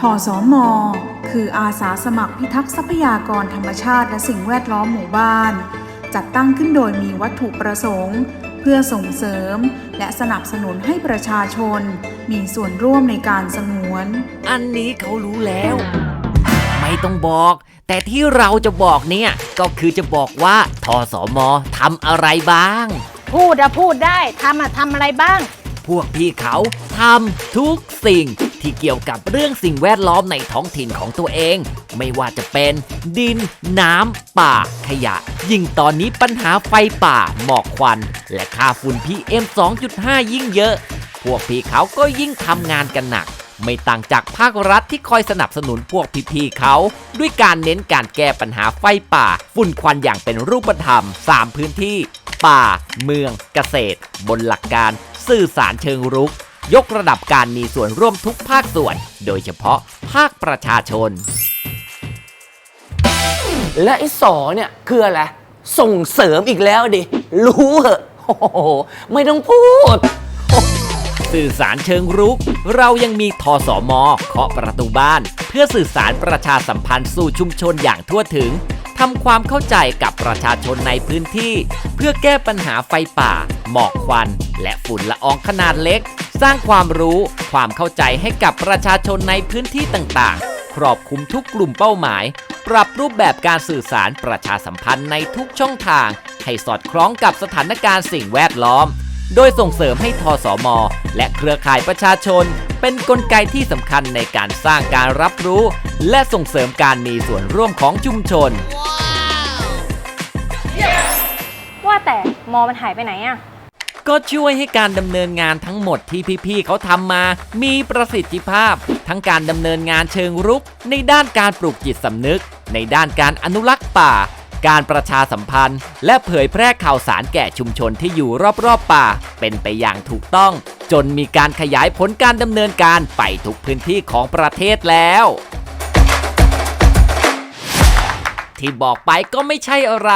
ทสมคืออาสาสมัครพิทักษ์ทรัพยากรธรรมชาติและสิ่งแวดล้อมหมู่บ้าน จัดตั้งขึ้นโดยมีวัตถุประสงค์ เพื่อส่งเสริม และสนับสนุนให้ประชาชน มีส่วนร่วมในการสงวน อันนี้เขารู้แล้ว ไม่ต้องบอก แต่ที่เราจะบอกเนี่ย ก็คือจะบอกว่าทสมทำอะไรบ้าง พูดอะพูดได้ทำอะทำอะไรบ้าง พวกพี่เขาทำทุกสิ่ง ที่เกี่ยวกับเรื่องสิ่งแวดล้อมในท้องถิ่นของตัวเอง ไม่ว่าจะเป็นดิน น้ำ ป่า ขยะ ยิ่งตอนนี้ปัญหาไฟป่า หมอกควัน และค่าฝุ่น PM 2.5 ยิ่งเยอะ พวกพี่เขาก็ยิ่งทำงานกันหนัก ไม่ต่างจากภาครัฐที่คอยสนับสนุนพวกพี่ๆเขา ด้วยการเน้นการแก้ปัญหาไฟป่า ฝุ่นควันอย่างเป็นรูปธรรม 3 พื้นที่ ป่า เมือง เกษตร บนหลักการ สื่อสารเชิงรุก ยกระดับการมีส่วนร่วมทุกภาคส่วน โดยเฉพาะภาคประชาชน และไอ้สอเนี่ย คืออะไร ส่งเสริมอีกแล้วดิ รู้เหอะโอ้โห ไม่ต้องพูด สื่อสารเชิงรุก เรายังมีทสมเคาะประตูบ้าน เพื่อสื่อสารประชาสัมพันธ์สู่ชุมชนอย่างทั่วถึงทำความเข้าใจกับประชาชนในพื้นที่ เพื่อแก้ปัญหาไฟป่า หมอกควัน และฝุ่นละอองขนาดเล็ก สร้างความรู้ความเข้าใจให้กับประชาชนในพื้นที่ต่างๆ ครอบคลุมทุกกลุ่มเป้าหมาย ปรับรูปแบบการสื่อสารประชาสัมพันธ์ในทุกช่องทาง ให้สอดคล้องกับสถานการณ์สิ่งแวดล้อม โดยส่งเสริมให้ทสม และเครือข่ายประชาชน เป็นกลไกที่สำคัญในการสร้างการรับรู้ และส่งเสริมการมีส่วนร่วมของชุมชน ว่าแต่มอมันหายไปไหนอะ ก็ช่วยให้การดำเนินงานทั้งหมดที่พี่ๆเขาทำมา มีประสิทธิภาพ ทั้งการดำเนินงานเชิงรุก ในด้านการปลูกจิตสำนึก ในด้านการอนุรักษ์ป่า การประชาสัมพันธ์ และเผยแพร่ข่าวสารแก่ชุมชนที่อยู่รอบๆป่า เป็นไปอย่างถูกต้อง จนมีการขยายผลการดำเนินการไปทุกพื้นที่ของประเทศแล้ว ที่บอกไปก็ไม่ใช่อะไร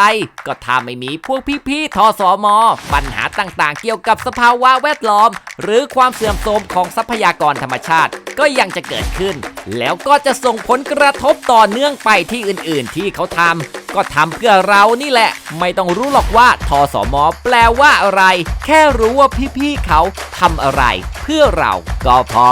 ก็ถ้าไม่มีพวกพี่ๆทสม ปัญหาต่างๆ เกี่ยวกับสภาวะแวดล้อม หรือความเสื่อมโทรมของทรัพยากรธรรมชาติ ก็ยังจะเกิดขึ้น แล้วก็จะส่งผลกระทบต่อเนื่องไปที่อื่นๆ ที่เขาทำก็ทำเพื่อเรานี่แหละ ไม่ต้องรู้หรอกว่าทสม แปลว่าอะไร แค่รู้ว่าพี่ๆเขาทำอะไร เพื่อเราก็พอ